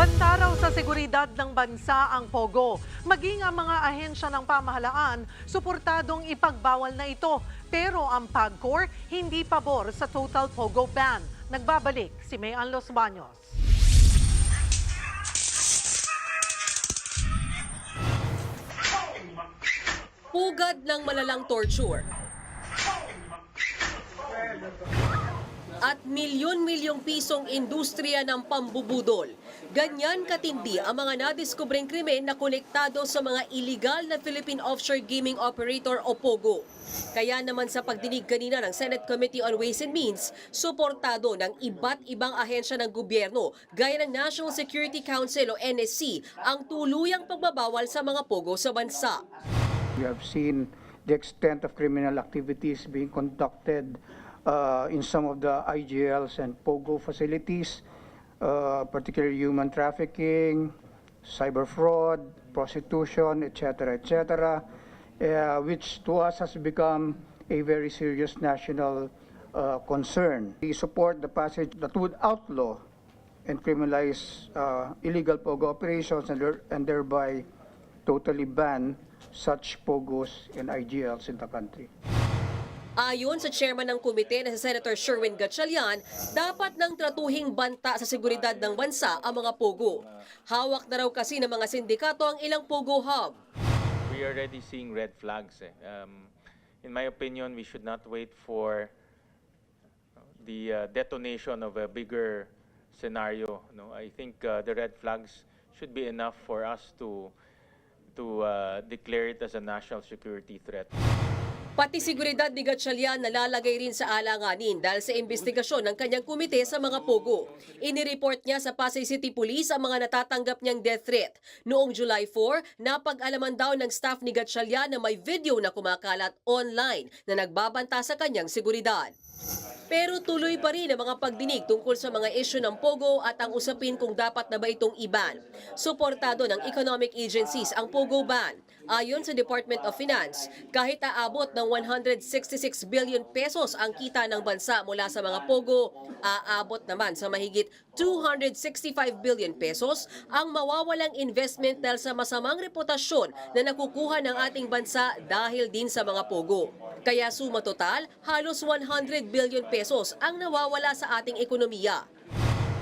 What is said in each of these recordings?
Banta raw sa seguridad ng bansa ang POGO. Maging ang mga ahensya ng pamahalaan, suportadong ipagbawal na ito. Pero ang PAGCOR hindi pabor sa total POGO ban. Nagbabalik si Mayan Los Baños. Pugad ng malalang torture. At milyon-milyong pisong industriya ng pambubudol. Ganyan katindi ang mga nadiskubreng krimen na konektado sa mga illegal na Philippine Offshore Gaming Operator o POGO. Kaya naman sa pagdinig kanina ng Senate Committee on Ways and Means, suportado ng iba't ibang ahensya ng gobyerno gaya ng National Security Council o NSC ang tuluyang pagbabawal sa mga POGO sa bansa. We have seen the extent of criminal activities being conducted uh, in some of the IGLs and POGO facilities, uh, particularly human trafficking, cyber fraud, prostitution, etc., etc., uh, which to us has become a very serious national uh, concern. We support the passage that would outlaw and criminalize uh, illegal POGO operations and, there- and thereby totally ban such POGOs and IGLs in the country. Ayon sa chairman ng komite na si Senator Sherwin Gatchalian, dapat nang tratuhing banta sa seguridad ng bansa ang mga pogo. Hawak na raw kasi ng mga sindikato ang ilang pogo hub. we are already seeing red flags. Eh. Um, in my opinion, we should not wait for the uh, detonation of a bigger scenario. No, I think uh, the red flags should be enough for us to to uh, declare it as a national security threat. Pati seguridad ni Gatchalian nalalagay rin sa alanganin dahil sa investigasyon ng kanyang komite sa mga pogo. Inireport niya sa Pasay City Police ang mga natatanggap niyang death threat. Noong July 4, napag-alaman daw ng staff ni Gatchalian na may video na kumakalat online na nagbabanta sa kanyang seguridad. Pero tuloy pa rin ang mga pagdinig tungkol sa mga isyu ng POGO at ang usapin kung dapat na ba itong iban. Suportado ng economic agencies ang POGO ban. Ayon sa Department of Finance, kahit aabot ng 166 billion pesos ang kita ng bansa mula sa mga POGO, aabot naman sa mahigit 265 billion pesos ang mawawalang investment dahil sa masamang reputasyon na nakukuha ng ating bansa dahil din sa mga POGO. Kaya suma total, halos 100 billion pesos ang nawawala sa ating ekonomiya.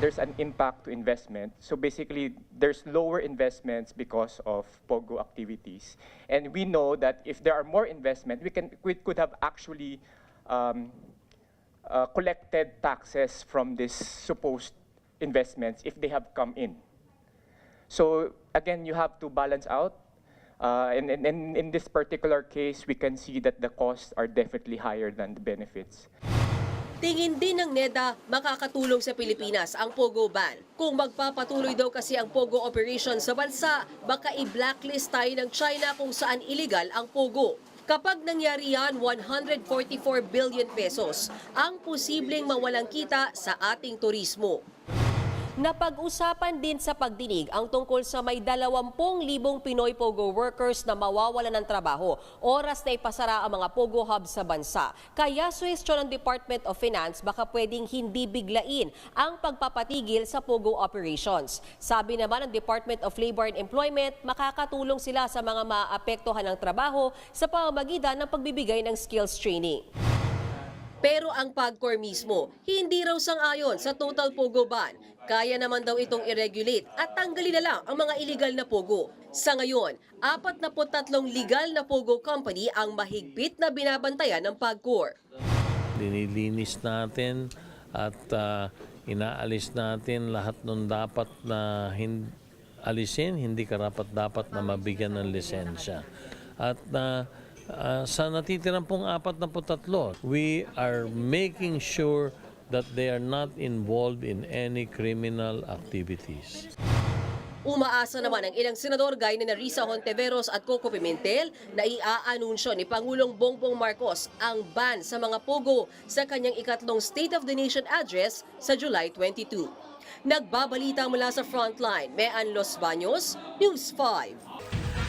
there's an impact to investment. So basically, there's lower investments because of POGO activities. And we know that if there are more investment, we, can, we could have actually um, uh, collected taxes from these supposed investments if they have come in. So again, you have to balance out. Uh, and, and, and in this particular case, we can see that the costs are definitely higher than the benefits. Tingin din ng NEDA makakatulong sa Pilipinas ang POGO ban. Kung magpapatuloy daw kasi ang POGO operation sa bansa, baka i-blacklist tayo ng China kung saan illegal ang POGO. Kapag nangyari yan, 144 billion pesos ang posibleng mawalang kita sa ating turismo. Napag-usapan din sa pagdinig ang tungkol sa may 20,000 Pinoy Pogo workers na mawawala ng trabaho. Oras na ipasara ang mga Pogo hubs sa bansa. Kaya suwestyon ng Department of Finance baka pwedeng hindi biglain ang pagpapatigil sa Pogo operations. Sabi naman ng Department of Labor and Employment, makakatulong sila sa mga maapektuhan ng trabaho sa pamamagitan ng pagbibigay ng skills training. Pero ang PAGCOR mismo, hindi raw sang-ayon sa total POGO ban. Kaya naman daw itong i-regulate at tanggalin na lang ang mga illegal na POGO. Sa ngayon, 43 legal na POGO company ang mahigpit na binabantayan ng PAGCOR. Dinilinis natin at ah, inaalis natin lahat ng dapat na hin- alisin, hindi karapat dapat na mabigyan ng lisensya. At na sa natitirang pong apat na putatlo, we are making sure that they are not involved in any criminal activities. Umaasa naman ang ilang senador gaya ni Risa Honteveros at Coco Pimentel na iaanunsyo ni Pangulong Bongbong Marcos ang ban sa mga pogo sa kanyang ikatlong State of the Nation address sa July 22. Nagbabalita mula sa Frontline, Mean Los Baños, News 5.